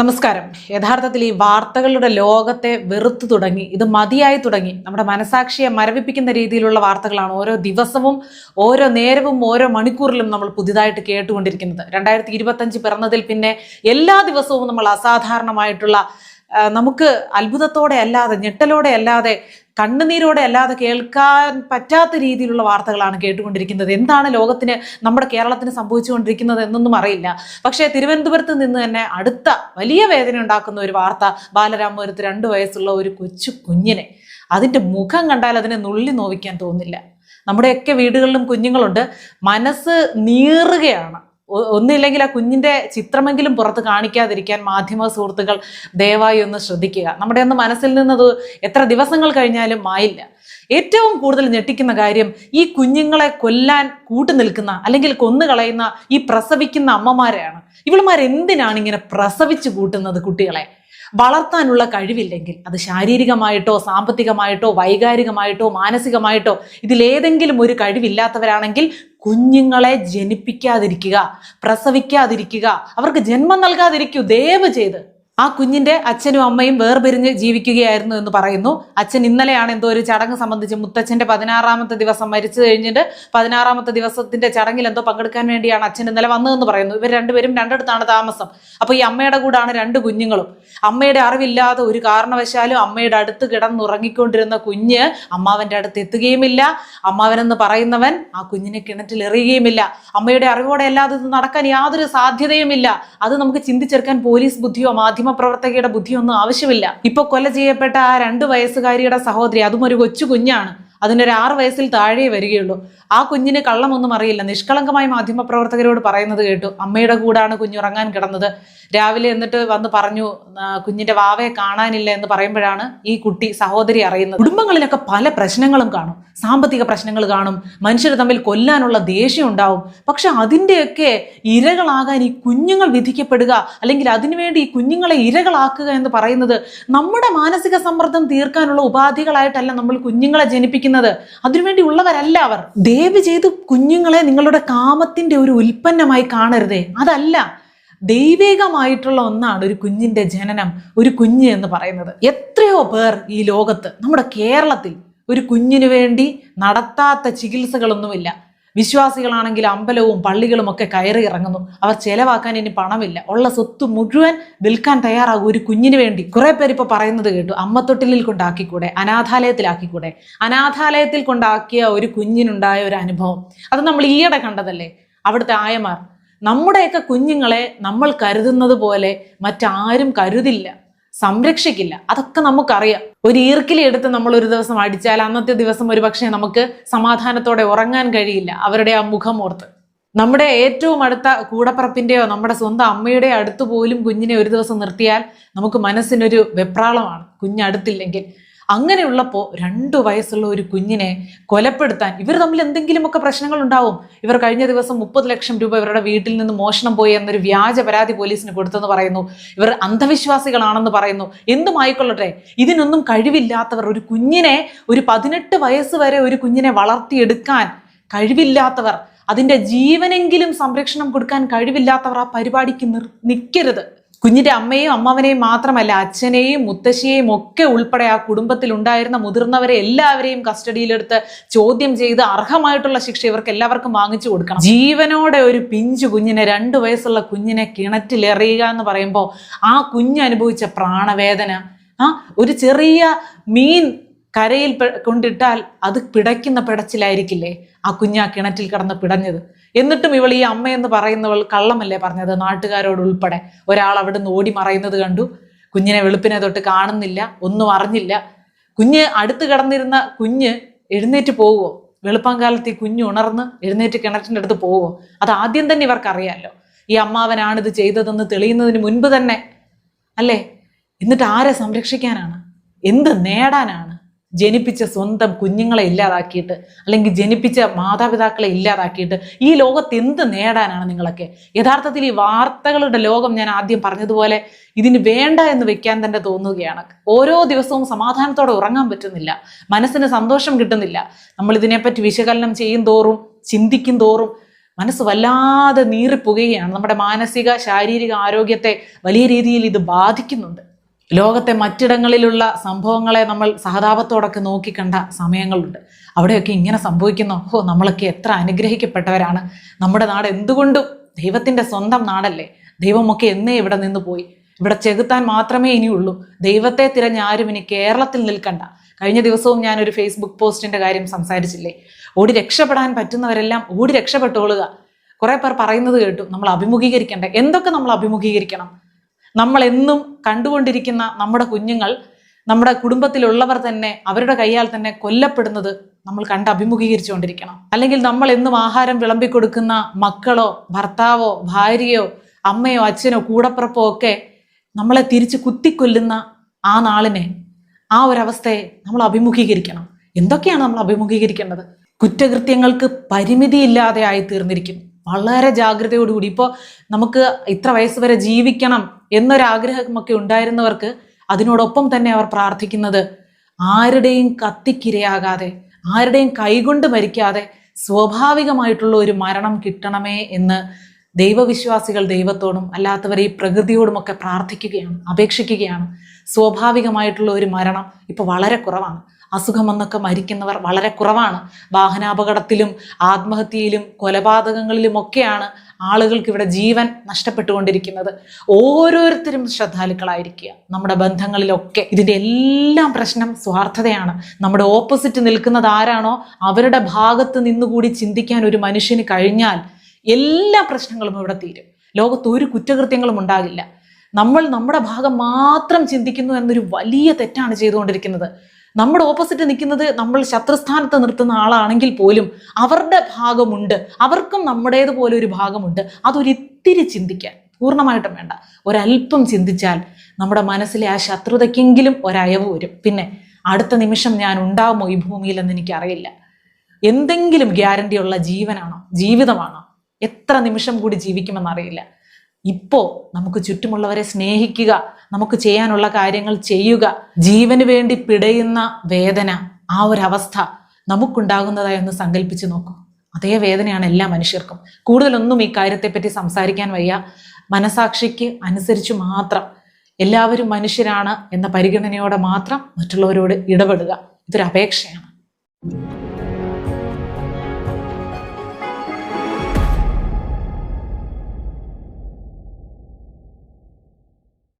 നമസ്കാരം. യഥാർത്ഥത്തിൽ ഈ വാർത്തകളുടെ ലോകത്തെ വെറുത്തു തുടങ്ങി ഇത് മതിയായി തുടങ്ങി. നമ്മുടെ മനസാക്ഷിയെ മരവിപ്പിക്കുന്ന രീതിയിലുള്ള വാർത്തകളാണ് ഓരോ ദിവസവും ഓരോ നേരവും ഓരോ മണിക്കൂറിലും നമ്മൾ പുതിയതായിട്ട് കേട്ടുകൊണ്ടിരിക്കുന്നത്. രണ്ടായിരത്തി ഇരുപത്തഞ്ച് പിറന്നതിൽ പിന്നെ എല്ലാ ദിവസവും നമ്മൾ അസാധാരണമായിട്ടുള്ള നമുക്ക് അത്ഭുതത്തോടെ അല്ലാതെ ഞെട്ടലോടെ അല്ലാതെ കണ്ണുനീരോടെ അല്ലാതെ കേൾക്കാൻ പറ്റാത്ത രീതിയിലുള്ള വാർത്തകളാണ് കേട്ടുകൊണ്ടിരിക്കുന്നത്. എന്താണ് ലോകത്തിന് നമ്മുടെ കേരളത്തിന് സംഭവിച്ചുകൊണ്ടിരിക്കുന്നത് എന്നൊന്നും അറിയില്ല. പക്ഷേ തിരുവനന്തപുരത്ത് നിന്ന് തന്നെ അടുത്ത വലിയ വേദന ഉണ്ടാക്കുന്ന ഒരു വാർത്ത ബാലരാമപുരത്ത് രണ്ട് വയസ്സുള്ള ഒരു കൊച്ചു കുഞ്ഞിനെ. അതിന്റെ മുഖം കണ്ടാൽ അതിനെ നുള്ളി നോവിക്കാൻ തോന്നില്ല. നമ്മുടെയൊക്കെ വീടുകളിലും കുഞ്ഞുങ്ങളുണ്ട്. മനസ്സ് നീറുകയാണ്. ഒന്നില്ലെങ്കിൽ ആ കുഞ്ഞിന്റെ ചിത്രമെങ്കിലും പുറത്ത് കാണിക്കാതിരിക്കാൻ മാധ്യമ സുഹൃത്തുക്കൾ ദയവായി ഒന്ന് ശ്രദ്ധിക്കുക. നമ്മുടെ ഒന്ന് മനസ്സിൽ നിന്നത് എത്ര ദിവസങ്ങൾ കഴിഞ്ഞാലും മായില്ല. ഏറ്റവും കൂടുതൽ ഞെട്ടിക്കുന്ന കാര്യം ഈ കുഞ്ഞുങ്ങളെ കൊല്ലാൻ കൂട്ടു നിൽക്കുന്ന അല്ലെങ്കിൽ കൊന്നുകളയുന്ന ഈ പ്രസവിക്കുന്ന അമ്മമാരെയാണ്. ഇവളുമാർ എന്തിനാണ് ഇങ്ങനെ പ്രസവിച്ചു കൂട്ടുന്നത് കുട്ടികളെ? വളർത്താനുള്ള കഴിവില്ലെങ്കിൽ അത് ശാരീരികമായിട്ടോ സാമ്പത്തികമായിട്ടോ വൈകാരികമായിട്ടോ മാനസികമായിട്ടോ ഇതിലേതെങ്കിലും ഒരു കഴിവില്ലാത്തവരാണെങ്കിൽ കുഞ്ഞുങ്ങളെ ജനിപ്പിക്കാതിരിക്കുക പ്രസവിക്കാതിരിക്കുക അവർക്ക് ജന്മം നൽകാതിരിക്കൂ ദയവ് ചെയ്ത്. ആ കുഞ്ഞിന്റെ അച്ഛനും അമ്മയും വേർപിരിഞ്ഞ് ജീവിക്കുകയായിരുന്നു എന്ന് പറയുന്നു. അച്ഛൻ ഇന്നലെയാണ് എന്തോ ഒരു ചടങ്ങ് സംബന്ധിച്ച് മുത്തച്ഛന്റെ പതിനാറാമത്തെ ദിവസം മരിച്ചു കഴിഞ്ഞിട്ട് പതിനാറാമത്തെ ദിവസത്തിന്റെ ചടങ്ങിൽ എന്തോ പങ്കെടുക്കാൻ വേണ്ടിയാണ് അച്ഛൻ ഇന്നലെ വന്നതെന്ന് പറയുന്നു. ഇവർ രണ്ടുപേരും രണ്ടിടത്താണ് താമസം. അപ്പൊ ഈ അമ്മയുടെ കൂടാണ് രണ്ട് കുഞ്ഞുങ്ങളും. അമ്മയുടെ അറിവില്ലാതെ ഒരു കാരണവശാലും അമ്മയുടെ അടുത്ത് കിടന്നുറങ്ങിക്കൊണ്ടിരുന്ന കുഞ്ഞ് അമ്മാവന്റെ അടുത്ത് എത്തുകയുമില്ല. അമ്മാവനെന്ന് പറയുന്നവൻ ആ കുഞ്ഞിനെ കിണറ്റിൽ എറിയുകയുമില്ല. അമ്മയുടെ അറിവോടെ അല്ലാതെ ഇത് നടക്കാൻ യാതൊരു സാധ്യതയുമില്ല. അത് നമുക്ക് ചിന്തിച്ചെടുക്കാൻ പോലീസ് ബുദ്ധിയോ മാധ്യമ പ്രവർത്തകയുടെ ബുദ്ധിയൊന്നും ആവശ്യമില്ല. ഇപ്പൊ കൊല ചെയ്യപ്പെട്ട ആ രണ്ട് വയസ്സുകാരിയുടെ സഹോദരി അതും ഒരു കൊച്ചു കുഞ്ഞാണ്. അതിനൊരു ആറ് വയസ്സിൽ താഴെ വരികയുള്ളൂ. ആ കുഞ്ഞിന് കള്ളമൊന്നും അറിയില്ല. നിഷ്കളങ്കമായി മാധ്യമപ്രവർത്തകരോട് പറയുന്നത് കേട്ടു. അമ്മയുടെ കൂടാണ് കുഞ്ഞുറങ്ങാൻ കിടന്നത്. രാവിലെ എന്നിട്ട് വന്ന് പറഞ്ഞു "ആ, കുഞ്ഞിന്റെ വാവയെ കാണാനില്ല എന്ന് പറയുമ്പോഴാണ് ഈ കുട്ടി സഹോദരി അറിയുന്നത്. കുടുംബങ്ങളിലൊക്കെ പല പ്രശ്നങ്ങളും കാണും. സാമ്പത്തിക പ്രശ്നങ്ങൾ കാണും. മനുഷ്യർ തമ്മിൽ കൊല്ലാനുള്ള ദേഷ്യം ഉണ്ടാവും. പക്ഷെ അതിന്റെയൊക്കെ ഇരകളാകാൻ ഈ കുഞ്ഞുങ്ങൾ വിധിക്കപ്പെടുക അല്ലെങ്കിൽ അതിനുവേണ്ടി ഈ കുഞ്ഞുങ്ങളെ ഇരകളാക്കുക എന്ന് പറയുന്നത് നമ്മുടെ മാനസിക സമ്മർദ്ദം തീർക്കാനുള്ള ഉപാധികളായിട്ടല്ല നമ്മൾ കുഞ്ഞുങ്ങളെ ജനിപ്പിക്കുന്നത്. അതിനുവേണ്ടി ഉള്ളവരല്ല അവർ. ദയവ് ചെയ്ത് കുഞ്ഞുങ്ങളെ നിങ്ങളുടെ കാമത്തിന്റെ ഒരു ഉൽപ്പന്നമായി കാണരുതേ. അതല്ല ദൈവികമായിട്ടുള്ള ഒന്നാണ് ഒരു കുഞ്ഞിന്റെ ജനനം ഒരു കുഞ്ഞ് എന്ന് പറയുന്നത്. എത്രയോ പേർ ഈ ലോകത്ത് നമ്മുടെ കേരളത്തിൽ ഒരു കുഞ്ഞിനു വേണ്ടി നടത്താത്ത ചികിത്സകളൊന്നുമില്ല. വിശ്വാസികളാണെങ്കിൽ അമ്പലവും പള്ളികളും ഒക്കെ കയറി ഇറങ്ങുന്നു. അവർ ചെലവാക്കാൻ ഇനി പണമില്ല. ഉള്ള സ്വത്ത് മുഴുവൻ വിൽക്കാൻ തയ്യാറാകും ഒരു കുഞ്ഞിന് വേണ്ടി. കുറെ പേര് ഇപ്പൊ പറയുന്നത് കേട്ടു അമ്മത്തൊട്ടിലിൽ കൊണ്ടാക്കിക്കൂടെ അനാഥാലയത്തിലാക്കിക്കൂടെ? അനാഥാലയത്തിൽ കൊണ്ടാക്കിയ ഒരു കുഞ്ഞിനുണ്ടായ ഒരു അനുഭവം. അത് നമ്മൾ ഈയിടെ കണ്ടതല്ലേ? അവിടുത്തെ ആയമാർ. നമ്മുടെയൊക്കെ കുഞ്ഞുങ്ങളെ നമ്മൾ കരുതുന്നത് പോലെ മറ്റാരും കരുതില്ല. സംരക്ഷിക്കില്ല. അതൊക്കെ നമുക്കറിയാം. ഒരു ഈർക്കിലി എടുത്ത് നമ്മൾ ഒരു ദിവസം അടിച്ചാൽ അന്നത്തെ ദിവസം ഒരു പക്ഷേ നമുക്ക് സമാധാനത്തോടെ ഉറങ്ങാൻ കഴിയില്ല. അവരുടെ ആ മുഖമോർത്ത്. നമ്മുടെ ഏറ്റവും അടുത്ത കൂടപ്പറപ്പിന്റെയോ നമ്മുടെ സ്വന്തം അമ്മയുടെ അടുത്ത് പോലും കുഞ്ഞിനെ ഒരു ദിവസം നിർത്തിയാൽ നമുക്ക് മനസ്സിനൊരു വെപ്രാളമാണ്. കുഞ്ഞടുത്തില്ലെങ്കിൽ അങ്ങനെയുള്ളപ്പോൾ രണ്ടു വയസ്സുള്ള ഒരു കുഞ്ഞിനെ കൊലപ്പെടുത്താൻ ഇവർ തമ്മിൽ എന്തെങ്കിലുമൊക്കെ പ്രശ്നങ്ങൾ ഉണ്ടാവും ഇവർ കഴിഞ്ഞ ദിവസം മുപ്പത് ലക്ഷം രൂപ ഇവരുടെ വീട്ടിൽ നിന്ന് മോഷണം പോയി എന്നൊരു വ്യാജ പരാതി പോലീസിന് കൊടുത്തെന്ന് പറയുന്നു. ഇവർ അന്ധവിശ്വാസികളാണെന്ന് പറയുന്നു. എന്തും ആയിക്കൊള്ളട്ടെ. ഇതിനൊന്നും കഴിവില്ലാത്തവർ ഒരു കുഞ്ഞിനെ ഒരു പതിനെട്ട് വയസ്സ് വരെ ഒരു കുഞ്ഞിനെ വളർത്തിയെടുക്കാൻ കഴിവില്ലാത്തവർ അതിന്റെ ജീവനെങ്കിലും സംരക്ഷണം കൊടുക്കാൻ കഴിവില്ലാത്തവർ ആ പരിപാടിക്ക് നിർ നിൽക്കരുത് കുഞ്ഞിന്റെ അമ്മയും അമ്മാവനെയും മാത്രമല്ല അച്ഛനെയും മുത്തശ്ശിയെയും ഒക്കെ ഉൾപ്പെടെ ആ കുടുംബത്തിൽ ഉണ്ടായിരുന്ന മുതിർന്നവരെ എല്ലാവരെയും കസ്റ്റഡിയിലെടുത്ത് ചോദ്യം ചെയ്ത് അർഹമായിട്ടുള്ള ശിക്ഷ ഇവർക്ക് എല്ലാവർക്കും വാങ്ങിച്ചു കൊടുക്കണം. ജീവനോടെ ഒരു പിഞ്ചു കുഞ്ഞിനെ രണ്ടു വയസ്സുള്ള കുഞ്ഞിനെ കിണറ്റിലെറിയുക എന്ന് പറയുമ്പോൾ ആ കുഞ്ഞ് അനുഭവിച്ച പ്രാണവേദന ആ ഒരു ചെറിയ മീൻ കരയിൽ കൊണ്ടിട്ടാൽ അത് പിടയ്ക്കുന്ന പിടച്ചിലായിരിക്കില്ലേ? ആ കുഞ്ഞാ കിണറ്റിൽ കിടന്ന് പിടഞ്ഞത്. എന്നിട്ടും ഇവൾ ഈ അമ്മയെന്ന് പറയുന്നവൾ കള്ളമല്ലേ പറഞ്ഞത്? നാട്ടുകാരോട് ഉൾപ്പെടെ. ഒരാൾ അവിടെ നിന്ന് ഓടി മറയുന്നത് കണ്ടു. കുഞ്ഞിനെ വെളുപ്പിനെ തൊട്ട് കാണുന്നില്ല ഒന്നും അറിഞ്ഞില്ല. കുഞ്ഞ് അടുത്ത് കിടന്നിരുന്ന കുഞ്ഞ് എഴുന്നേറ്റ് പോവുമോ വെളുപ്പാങ്കാലത്ത് ഈ കുഞ്ഞ് ഉണർന്ന് എഴുന്നേറ്റ് കിണറ്റിന്റെ അടുത്ത് പോവുമോ അത് ആദ്യം തന്നെ ഇവർക്കറിയാമല്ലോ ഈ അമ്മാവനാണ് ഇത് ചെയ്തതെന്ന് തെളിയുന്നതിന് മുൻപ് തന്നെ. അല്ലേ? എന്നിട്ട് ആരെ സംരക്ഷിക്കാനാണ്? എന്ത് നേടാനാണ്? ജനിപ്പിച്ച സ്വന്തം കുഞ്ഞുങ്ങളെ ഇല്ലാതാക്കിയിട്ട് അല്ലെങ്കിൽ ജനിപ്പിച്ച മാതാപിതാക്കളെ ഇല്ലാതാക്കിയിട്ട് ഈ ലോകത്ത് എന്ത് നേടാനാണ് നിങ്ങളൊക്കെ? യഥാർത്ഥത്തിൽ ഈ വാർത്തകളുടെ ലോകം ഞാൻ ആദ്യം പറഞ്ഞതുപോലെ ഇതിന് വേണ്ട എന്ന് വെക്കാൻ തന്നെ തോന്നുകയാണ്. ഓരോ ദിവസവും സമാധാനത്തോടെ ഉറങ്ങാൻ പറ്റുന്നില്ല. മനസ്സിന് സന്തോഷം കിട്ടുന്നില്ല. നമ്മൾ ഇതിനെപ്പറ്റി വിശകലനം ചെയ്യും തോറും ചിന്തിക്കും തോറും മനസ്സ് വല്ലാതെ നീറിപ്പുകയാണ്. നമ്മുടെ മാനസിക ശാരീരിക ആരോഗ്യത്തെ വലിയ രീതിയിൽ ഇത് ബാധിക്കുന്നുണ്ട്. ലോകത്തെ മറ്റിടങ്ങളിലുള്ള സംഭവങ്ങളെ നമ്മൾ സഹതാപത്തോടൊക്കെ നോക്കിക്കണ്ട സമയങ്ങളുണ്ട്. അവിടെയൊക്കെ ഇങ്ങനെ സംഭവിക്കുന്നു. ഓ നമ്മളൊക്കെ എത്ര അനുഗ്രഹിക്കപ്പെട്ടവരാണ്. നമ്മുടെ നാട് എന്തുകൊണ്ടും ദൈവത്തിന്റെ സ്വന്തം നാടല്ലേ? ദൈവമൊക്കെ എന്നേ ഇവിടെ നിന്ന് പോയി. ഇവിടെ ചെകുത്താൻ മാത്രമേ ഇനിയുള്ളൂ. ദൈവത്തെ തിരഞ്ഞ ആരും ഇനി കേരളത്തിൽ നിൽക്കണ്ട. കഴിഞ്ഞ ദിവസവും ഞാൻ ഒരു ഫേസ്ബുക്ക് പോസ്റ്റിന്റെ കാര്യം സംസാരിച്ചില്ലേ? ഓടി രക്ഷപ്പെടാൻ പറ്റുന്നവരെല്ലാം ഓടി രക്ഷപ്പെട്ടോളുക കുറെ പേർ പറയുന്നത് കേട്ടു. നമ്മൾ അഭിമുഖീകരിക്കേണ്ട? എന്തൊക്കെ നമ്മൾ അഭിമുഖീകരിക്കണം? നമ്മൾ എന്നും കണ്ടുകൊണ്ടിരിക്കുന്ന നമ്മുടെ കുഞ്ഞുങ്ങൾ നമ്മുടെ കുടുംബത്തിലുള്ളവർ തന്നെ അവരുടെ കൈയാൽ തന്നെ കൊല്ലപ്പെടുന്നത് നമ്മൾ കണ്ട് അഭിമുഖീകരിച്ചുകൊണ്ടിരിക്കണം. അല്ലെങ്കിൽ നമ്മൾ എന്നും ആഹാരം വിളമ്പിക്കൊടുക്കുന്ന മക്കളോ ഭർത്താവോ ഭാര്യയോ അമ്മയോ അച്ഛനോ കൂടപ്പിറപ്പോ ഒക്കെ നമ്മളെ തിരിച്ച് കുത്തിക്കൊല്ലുന്ന ആ നാളിനെ ആ ഒരവസ്ഥയെ നമ്മൾ അഭിമുഖീകരിക്കണം. എന്തൊക്കെയാണ് നമ്മൾ അഭിമുഖീകരിക്കേണ്ടത്? കുറ്റകൃത്യങ്ങൾക്ക് പരിമിതിയില്ലാതെ ആയി തീർന്നിരിക്കുന്നു വളരെ ജാഗ്രതയോടുകൂടി ഇപ്പോൾ നമുക്ക് ഇത്ര വയസ്സ് വരെ ജീവിക്കണം എന്നൊരാഗ്രഹമൊക്കെ ഉണ്ടായിരുന്നവർക്ക് അതിനോടൊപ്പം തന്നെ അവർ പ്രാർത്ഥിക്കുന്നത് ആരുടെയും കത്തിക്കിരയാകാതെ ആരുടെയും കൈകൊണ്ട് മരിക്കാതെ സ്വാഭാവികമായിട്ടുള്ള ഒരു മരണം കിട്ടണമേ എന്ന് ദൈവവിശ്വാസികൾ ദൈവത്തോടും അല്ലാത്തവർ ഈ പ്രകൃതിയോടുമൊക്കെ പ്രാർത്ഥിക്കുകയാണ് അപേക്ഷിക്കുകയാണ്. സ്വാഭാവികമായിട്ടുള്ള ഒരു മരണം ഇപ്പോൾ വളരെ കുറവാണ്. അസുഖം വന്നൊക്കെ മരിക്കുന്നവർ വളരെ കുറവാണ്. വാഹനാപകടത്തിലും ആത്മഹത്യയിലും കൊലപാതകങ്ങളിലുമൊക്കെയാണ് ആളുകൾക്ക് ഇവിടെ ജീവൻ നഷ്ടപ്പെട്ടുകൊണ്ടിരിക്കുന്നത്. ഓരോരുത്തരും ശ്രദ്ധാലുക്കളായിരിക്കുക. നമ്മുടെ ബന്ധങ്ങളിലൊക്കെ ഇതിന്റെ എല്ലാം പ്രശ്നം സ്വാർത്ഥതയാണ്. നമ്മുടെ ഓപ്പോസിറ്റ് നിൽക്കുന്നത് ആരാണോ അവരുടെ ഭാഗത്ത് നിന്നുകൂടി ചിന്തിക്കാൻ ഒരു മനുഷ്യന് കഴിഞ്ഞാൽ എല്ലാ പ്രശ്നങ്ങളും ഇവിടെ തീരും. ലോകത്ത് ഒരു കുറ്റകൃത്യങ്ങളും ഉണ്ടാകില്ല. നമ്മൾ നമ്മുടെ ഭാഗം മാത്രം ചിന്തിക്കുന്നു എന്നൊരു വലിയ തെറ്റാണ് ചെയ്തുകൊണ്ടിരിക്കുന്നത്. നമ്മുടെ ഓപ്പോസിറ്റ് നിൽക്കുന്നത് നമ്മൾ ശത്രുസ്ഥാനത്ത് നിർത്തുന്ന ആളാണെങ്കിൽ പോലും അവരുടെ ഭാഗമുണ്ട്. അവർക്കും നമ്മുടേതുപോലെ ഒരു ഭാഗമുണ്ട്. അതൊരിത്തിരി ചിന്തിക്കാൻ പൂർണമായിട്ടും വേണ്ട. ഒരല്പം ചിന്തിച്ചാൽ നമ്മുടെ മനസ്സിലെ ആ ശത്രുതയ്ക്കെങ്കിലും ഒരയവ് വരും. പിന്നെ അടുത്ത നിമിഷം ഞാൻ ഉണ്ടാകുമോ ഈ ഭൂമിയിൽ എന്ന് എനിക്കറിയില്ല. എന്തെങ്കിലും ഗ്യാരണ്ടിയുള്ള ജീവനാണോ? ജീവിതമാണോ? എത്ര നിമിഷം കൂടി ജീവിക്കുമെന്നറിയില്ല ഇപ്പോ നമുക്ക് ചുറ്റുമുള്ളവരെ സ്നേഹിക്കുക നമുക്ക് ചെയ്യാനുള്ള കാര്യങ്ങൾ ചെയ്യുക ജീവന് വേണ്ടി പിടയുന്ന വേദന ആ ഒരു അവസ്ഥ നമുക്കുണ്ടാകുന്നതായി ഒന്ന് സങ്കല്പിച്ച് നോക്കൂ. അതേ വേദനയാണ് എല്ലാ മനുഷ്യർക്കും. കൂടുതലൊന്നും ഈ കാര്യത്തെപ്പറ്റി സംസാരിക്കാൻ വയ്യ. മനസാക്ഷിക്ക് അനുസരിച്ച് മാത്രം എല്ലാവരും മനുഷ്യരാണ് എന്ന പരിഗണനയോടെ മാത്രം മറ്റുള്ളവരോട് ഇടപെടുക. ഇതൊരു അപേക്ഷയാണ്.